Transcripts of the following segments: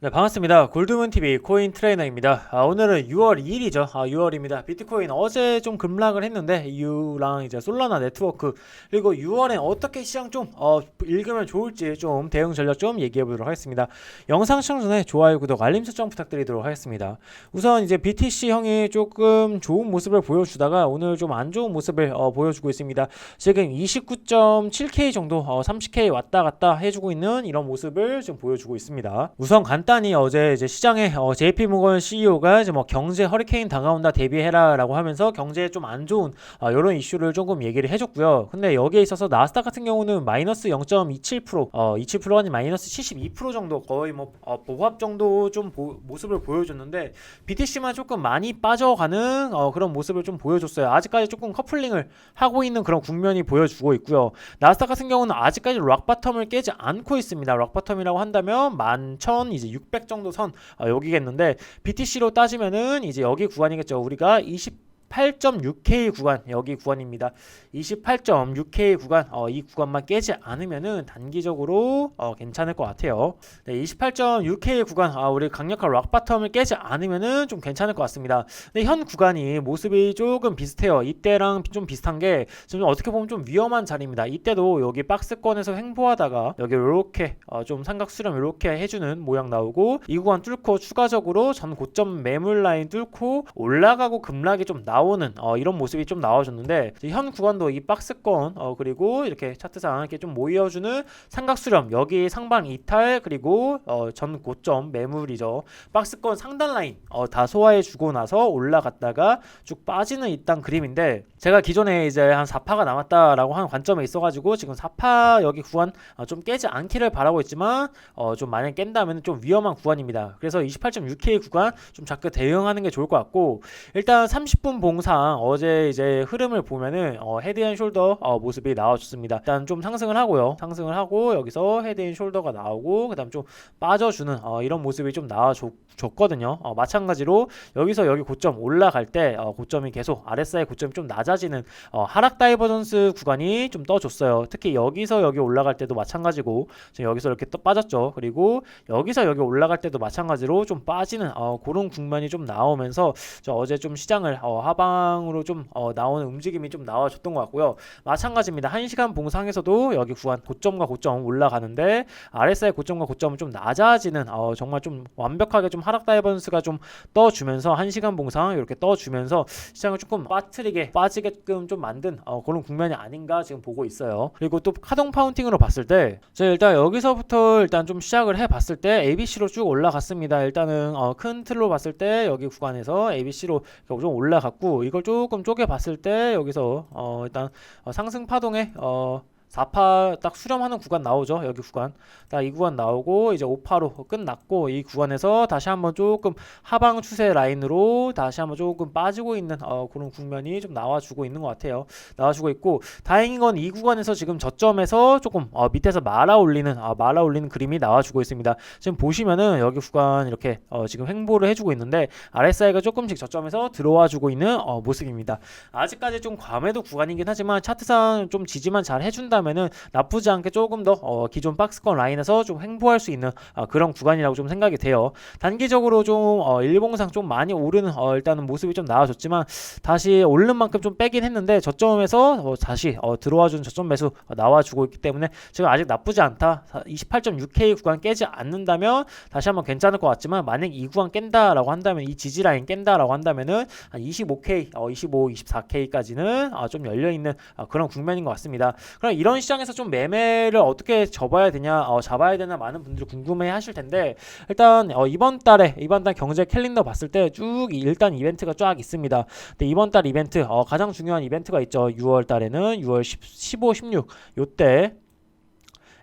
네, 반갑습니다. 골드문TV 코인 트레이너입니다. 아, 오늘은 6월 2일이죠. 아, 6월입니다. 비트코인 어제 좀 급락을 했는데, 이유랑 이제 솔라나 네트워크, 그리고 6월엔 어떻게 시장 좀, 어, 읽으면 좋을지 좀 대응 전략 좀 얘기해 보도록 하겠습니다. 영상 시청 전에 좋아요, 구독, 알림 설정 부탁드리도록 하겠습니다. 우선 이제 BTC 형이 조금 좋은 모습을 보여주다가 오늘 좀 안 좋은 모습을 어, 보여주고 있습니다. 지금 29.7K 정도, 어, 30K 왔다 갔다 해주고 있는 이런 모습을 좀 보여주고 있습니다. 우선 간 단히 어제 이제 시장에 어, JP 모건 CEO가 이제 뭐 경제 허리케인 다가온다 대비해라라고 하면서 경제에 좀 안 좋은 어, 이런 이슈를 조금 얘기를 해줬고요. 근데 여기에 있어서 나스닥 같은 경우는 마이너스 0.27%, 어, 27%가 아닌 마이너스 72% 정도 거의 뭐 어, 보합 정도 좀 보- 모습을 보여줬는데 BTC만 조금 많이 빠져가는 어, 그런 모습을 좀 보여줬어요. 아직까지 조금 커플링을 하고 있는 그런 국면이 보여주고 있고요. 나스닥 같은 경우는 아직까지 락바텀을 깨지 않고 있습니다. 락바텀이라고 한다면 11,000 이제 600 정도 선 어, 여기겠는데 BTC로 따지면은 이제 여기 구간이겠죠. 우리가 20 8.6K 구간 여기 구간입니다. 28.6K 구간 어, 이 구간만 깨지 않으면은 단기적으로 어, 괜찮을 것 같아요. 네, 28.6K 구간 아, 우리 강력한 락바텀을 깨지 않으면은 좀 괜찮을 것 같습니다. 근데 현 구간이 모습이 조금 비슷해요. 이때랑 좀 비슷한 게 지금 어떻게 보면 좀 위험한 자리입니다. 이때도 여기 박스권에서 횡보하다가 여기 이렇게 어, 좀 삼각 수렴 이렇게 해주는 모양 나오고 이 구간 뚫고 추가적으로 전 고점 매물 라인 뚫고 올라가고 급락이 좀 나 오는 어, 이런 모습이 좀 나와줬는데 현 구간도 이 박스권 어, 그리고 이렇게 차트상 이렇게 좀 모여주는 삼각 수렴 여기 상방 이탈 그리고 어, 전 고점 매물이죠. 박스권 상단 라인 어, 다 소화해 주고 나서 올라갔다가 쭉 빠지는 이딴 그림인데 제가 기존에 이제 한 4파가 남았다라고 하는 관점에 있어가지고 지금 4파 여기 구간 어, 좀 깨지 않기를 바라고 있지만 어, 좀 만약 깬다면 좀 위험한 구간입니다. 그래서 28.6K 구간 좀 자꾸 대응하는 게 좋을 것 같고 일단 30분 봉상 어제 이제 흐름을 보면은 어, 헤드앤숄더 어, 모습이 나와줬습니다. 일단 좀 상승을 하고요. 상승을 하고 여기서 헤드앤숄더가 나오고 그다음 좀 빠져주는 어, 이런 모습이 좀 나와줬거든요. 어, 마찬가지로 여기서 여기 고점 올라갈 때 어, 고점이 계속 RSI 고점이 좀 낮아지는 어, 하락 다이버전스 구간이 좀 떠줬어요. 특히 여기서 여기 올라갈 때도 마찬가지고 지금 여기서 이렇게 또 빠졌죠. 그리고 여기서 여기 올라갈 때도 마찬가지로 좀 빠지는 어, 그런 국면이 좀 나오면서 저 어제 좀 시장을 어, 하방으로 좀 어, 나오는 움직임이 좀 나와줬던 것 같고요. 마찬가지입니다. 1시간 봉상에서도 여기 구간 고점과 고점 올라가는데 RSI 고점과 고점은 좀 낮아지는 어, 정말 좀 완벽하게 좀 하락 다이버전스가 좀 떠주면서 1시간 봉상 이렇게 떠주면서 시장을 조금 빠뜨리게 빠지게끔 좀 만든 어, 그런 국면이 아닌가 지금 보고 있어요. 그리고 또 카동 파운팅으로 봤을 때 제가 일단 여기서부터 일단 좀 시작을 해 봤을 때 ABC로 쭉 올라갔습니다. 일단은 어, 큰 틀로 봤을 때 여기 구간에서 ABC로 좀 올라갔고 이걸 조금 쪼개 봤을 때 여기서 어, 일단 어, 상승 파동에 어 4파 딱 수렴하는 구간 나오죠. 여기 구간. 딱 이 구간 나오고 이제 5파로 끝났고 이 구간에서 다시 한번 조금 하방 추세 라인으로 다시 한번 조금 빠지고 있는 어, 그런 국면이 좀 나와주고 있는 것 같아요. 나와주고 있고 다행인 건 이 구간에서 지금 저점에서 조금 어, 밑에서 말아 올리는 어, 말아 올리는 그림이 나와주고 있습니다. 지금 보시면은 여기 구간 이렇게 어, 지금 횡보를 해주고 있는데 RSI가 조금씩 저점에서 들어와주고 있는 어, 모습입니다. 아직까지 좀 과매도 구간이긴 하지만 차트상 좀 지지만 잘 해준다 면은 나쁘지 않게 조금 더 어, 기존 박스권 라인에서 좀 횡보할 수 있는 어, 그런 구간이라고 좀 생각이 돼요. 단기적으로 좀 어, 일봉상 좀 많이 오르는 어, 일단은 모습이 좀 나와줬지만 다시 오른 만큼 좀 빼긴 했는데 저점에서 어, 다시 어, 들어와준 저점 매수 어, 나와주고 있기 때문에 지금 아직 나쁘지 않다. 28.6K 구간 깨지 않는다면 다시 한번 괜찮을 것 같지만 만약 이 구간 깬다라고 한다면 이 지지 라인 깬다라고 한다면은 한 25K, 어, 25, 24K까지는 어, 좀 열려 있는 어, 그런 국면인 것 같습니다. 그럼 이런 시장에서 좀 매매를 어떻게 접어야 되냐, 어, 잡아야 되나 많은 분들이 궁금해 하실 텐데 일단 어, 이번 달에 이번 달 경제 캘린더 봤을 때 쭉 일단 이벤트가 쫙 있습니다. 근데 이번 달 이벤트 어, 가장 중요한 이벤트가 있죠. 6월 달에는 6월 10, 15, 16 요때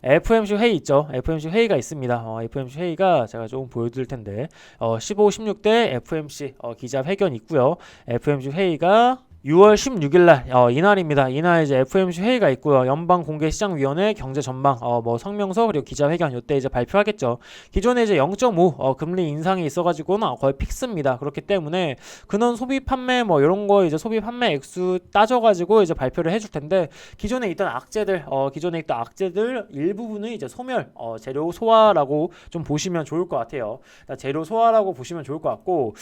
FMC 회의 있죠. FMC 회의가 있습니다. 어, FMC 회의가 제가 조금 보여드릴 텐데 어, 15, 16대 FMC 어, 기자 회견 있고요. FMC 회의가 6월 16일 날 어, 이날입니다. 이날 이제 FOMC 회의가 있고요. 연방 공개 시장 위원회 경제 전망 어, 뭐 성명서 그리고 기자회견 이때 이제 발표하겠죠. 기존에 이제 0.5 어, 금리 인상이 있어 가지고는 거의 픽스입니다. 그렇기 때문에 근원 소비 판매 뭐 이런 거 이제 소비 판매 액수 따져 가지고 이제 발표를 해줄 텐데 기존에 있던 악재들 어, 기존에 있던 악재들 일부분은 이제 소멸 어, 재료 소화라고 좀 보시면 좋을 것 같아요. 그러니까 재료 소화라고 보시면 좋을 것 같고.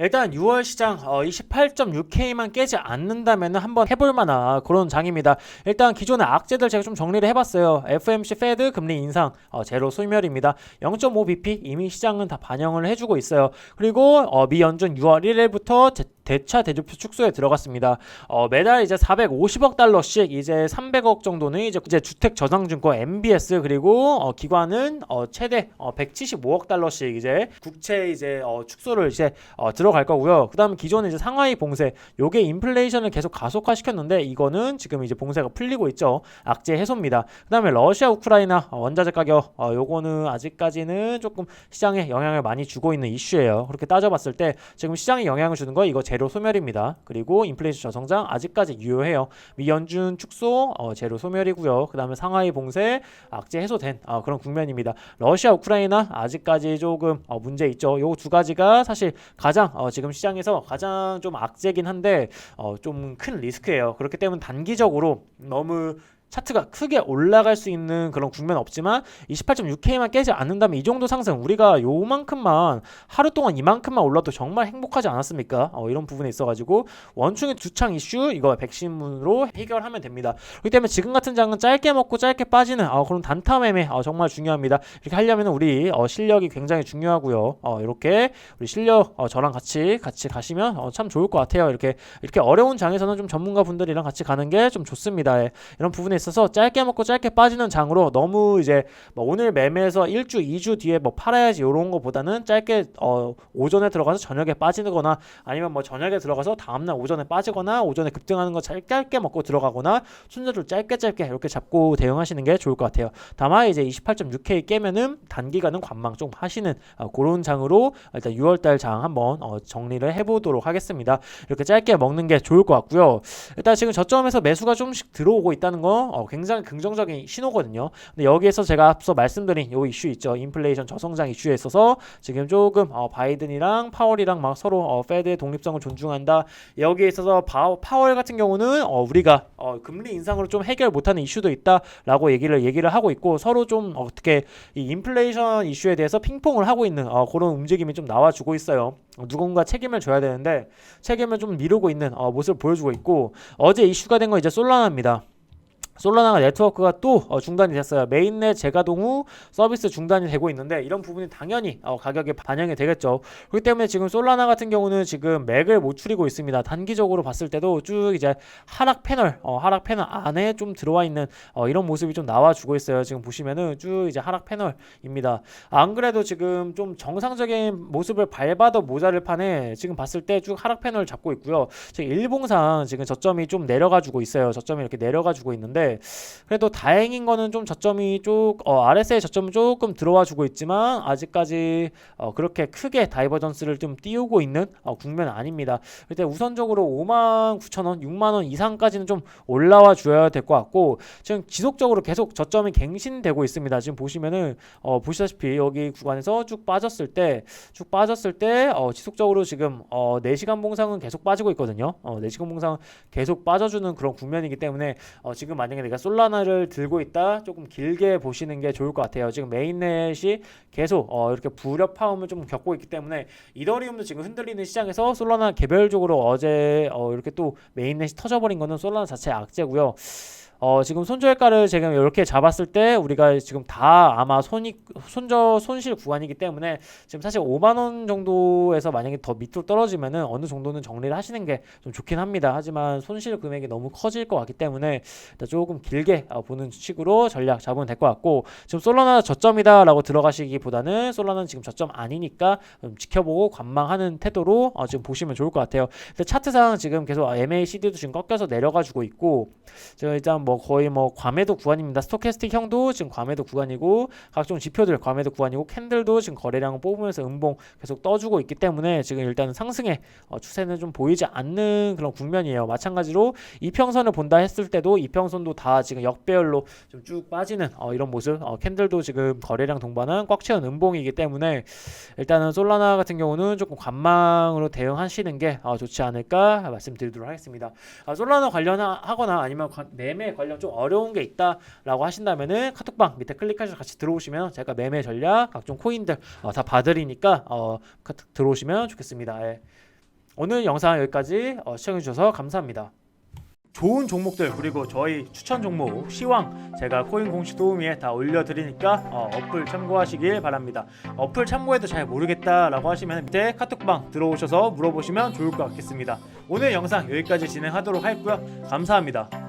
일단 6월 시장 어, 28.6K만 깨지 않는다면 한번 해볼 만한 그런 장입니다. 일단 기존의 악재들 제가 좀 정리를 해봤어요. FMC 페드 금리 인상 어, 제로 소멸입니다. 0.5bp 이미 시장은 다 반영을 해주고 있어요. 그리고 어, 미 연준 6월 1일부터 제, 대차 대조표 축소에 들어갔습니다. 어, 매달 이제 450억 달러씩 이제 300억 정도는 이제, 이제 주택 저당증권 MBS 그리고 어, 기관은 어, 최대 어, 175억 달러씩 이제 국채 이제 어, 축소를 이제 어, 들어갈 거고요. 그다음에 기존에 이제 상하이 봉쇄 요게 인플레이션을 계속 가속화 시켰는데 이거는 지금 이제 봉쇄가 풀리고 있죠. 악재 해소입니다. 그다음에 러시아 우크라이나 어, 원자재 가격 어, 요거는 아직까지는 조금 시장에 영향을 많이 주고 있는 이슈예요. 그렇게 따져봤을 때 지금 시장에 영향을 주는 거 이거 제로 소멸입니다. 그리고 인플레이션 저성장 아직까지 유효해요. 미 연준 축소 어, 제로 소멸이고요. 그 다음에 상하이 봉쇄 악재 해소된 어, 그런 국면입니다. 러시아 우크라이나 아직까지 조금 어, 문제 있죠. 요 두 가지가 사실 가장 어, 지금 시장에서 가장 좀 악재긴 한데 어, 좀 큰 리스크예요. 그렇기 때문에 단기적으로 너무 차트가 크게 올라갈 수 있는 그런 국면 없지만 28.6K만 깨지 않는다면 이 정도 상승 우리가 요만큼만 하루 동안 이만큼만 올라도 정말 행복하지 않았습니까? 어, 이런 부분에 있어가지고 원충의 두창 이슈 이거 백신문으로 해결하면 됩니다. 그렇기 때문에 지금 같은 장은 짧게 먹고 짧게 빠지는 어, 그런 단타 매매 어, 정말 중요합니다. 이렇게 하려면 우리 어, 실력이 굉장히 중요하고요. 어, 이렇게 우리 실력 어, 저랑 같이 같이 가시면 어, 참 좋을 것 같아요. 이렇게 이렇게 어려운 장에서는 좀 전문가 분들이랑 같이 가는 게 좀 좋습니다. 예. 이런 부분에 있어서 짧게 먹고 짧게 빠지는 장으로 너무 이제 뭐 오늘 매매해서 1주, 2주 뒤에 뭐 팔아야지 이런 거보다는 짧게 어 오전에 들어가서 저녁에 빠지거나 아니면 뭐 저녁에 들어가서 다음날 오전에 빠지거나 오전에 급등하는 거 짧게, 먹고 들어가거나 순서를 짧게 짧게 이렇게 잡고 대응하시는 게 좋을 것 같아요. 다만 이제 28.6K 깨면은 단기간은 관망 좀 하시는 어, 그런 장으로 일단 6월달 장 한번 어, 정리를 해보도록 하겠습니다. 이렇게 짧게 먹는 게 좋을 것 같고요. 일단 지금 저점에서 매수가 좀씩 들어오고 있다는 거 어, 굉장히 긍정적인 신호거든요. 근데 여기에서 제가 앞서 말씀드린 요 이슈 있죠. 인플레이션 저성장 이슈에 있어서 지금 조금 어, 바이든이랑 파월이랑 막 서로 어, 페드의 독립성을 존중한다. 여기에 있어서 바, 파월 같은 경우는 어, 우리가 어, 금리 인상으로 좀 해결 못하는 이슈도 있다라고 얘기를 얘기를 하고 있고 서로 좀 어떻게 이 인플레이션 이슈에 대해서 핑퐁을 하고 있는 어, 그런 움직임이 좀 나와주고 있어요. 어, 누군가 책임을 져야 되는데 책임을 좀 미루고 있는 어, 모습을 보여주고 있고 어제 이슈가 된 건 이제 솔라나입니다. 솔라나가 네트워크가 또 어, 중단이 됐어요. 메인넷 재가동 후 서비스 중단이 되고 있는데 이런 부분이 당연히 어, 가격에 반영이 되겠죠. 그렇기 때문에 지금 솔라나 같은 경우는 지금 맥을 못 추리고 있습니다. 단기적으로 봤을 때도 쭉 이제 하락 패널, 어, 하락 패널 안에 좀 들어와 있는 어, 이런 모습이 좀 나와주고 있어요. 지금 보시면은 쭉 이제 하락 패널입니다. 안 그래도 지금 좀 정상적인 모습을 밟아도 모자를 판에 지금 봤을 때 쭉 하락 패널 잡고 있고요. 지금 일봉상 지금 저점이 좀 내려가지고 있어요. 저점이 이렇게 내려가지고 있는데 그래도 다행인 거는 좀 저점이 쭉 어, RSI 저점은 조금 들어와 주고 있지만 아직까지 어, 그렇게 크게 다이버전스를 좀 띄우고 있는 어, 국면은 아닙니다. 그때 우선적으로 5만 9천 원, 6만 원 이상까지는 좀 올라와 줘야 될 것 같고 지금 지속적으로 계속 저점이 갱신되고 있습니다. 지금 보시면은 어, 보시다시피 여기 구간에서 쭉 빠졌을 때 쭉 빠졌을 때 어, 지속적으로 지금 어, 4시간 봉상은 계속 빠지고 있거든요. 어, 4시간 봉상은 계속 빠져주는 그런 국면이기 때문에 어, 지금 만약에 내가 솔라나를 들고 있다 조금 길게 보시는 게 좋을 것 같아요. 지금 메인넷이 계속 어, 이렇게 불협화음을 좀 겪고 있기 때문에 이더리움도 지금 흔들리는 시장에서 솔라나 개별적으로 어제 어, 이렇게 또 메인넷이 터져버린 거는 솔라나 자체 악재고요. 어, 지금 손절가를 지금 이렇게 잡았을 때 우리가 지금 다 아마 손익 손저 손실 구간이기 때문에 지금 사실 5만 원 정도에서 만약에 더 밑으로 떨어지면은 어느 정도는 정리를 하시는 게 좀 좋긴 합니다. 하지만 손실 금액이 너무 커질 것 같기 때문에 조금 길게 어, 보는 식으로 전략 잡으면 될 것 같고 지금 솔라나 저점이다라고 들어가시기보다는 솔라나는 지금 저점 아니니까 좀 지켜보고 관망하는 태도로 어, 지금 보시면 좋을 것 같아요. 근데 차트상 지금 계속 MACD도 지금 꺾여서 내려가지고 있고 제가 일단 뭐 거의 뭐 과매도 구간입니다. 스토캐스틱 형도 지금 과매도 구간이고 각종 지표들 과매도 구간이고 캔들도 지금 거래량 뽑으면서 음봉 계속 떠주고 있기 때문에 지금 일단은 상승의 어, 추세는 좀 보이지 않는 그런 국면이에요. 마찬가지로 이평선을 본다 했을 때도 이평선도 다 지금 역배열로 좀 쭉 빠지는 어, 이런 모습. 어, 캔들도 지금 거래량 동반한 꽉 채운 음봉이기 때문에 일단은 솔라나 같은 경우는 조금 관망으로 대응하시는 게 어, 좋지 않을까 말씀드리도록 하겠습니다. 아, 솔라나 관련하거나 아니면 관- 매매 관련 좀 어려운 게 있다라고 하신다면은 카톡방 밑에 클릭하셔서 같이 들어오시면 제가 매매 전략 각종 코인들 어, 다 봐드리니까 어, 카톡 들어오시면 좋겠습니다. 예. 오늘 영상 여기까지 어, 시청해주셔서 감사합니다. 좋은 종목들 그리고 저희 추천 종목 시황 제가 코인 공식 도우미에 다 올려드리니까 어, 어플 참고하시길 바랍니다. 어플 참고해도 잘 모르겠다라고 하시면 밑에 카톡방 들어오셔서 물어보시면 좋을 것 같겠습니다. 오늘 영상 여기까지 진행하도록 할고요. 감사합니다.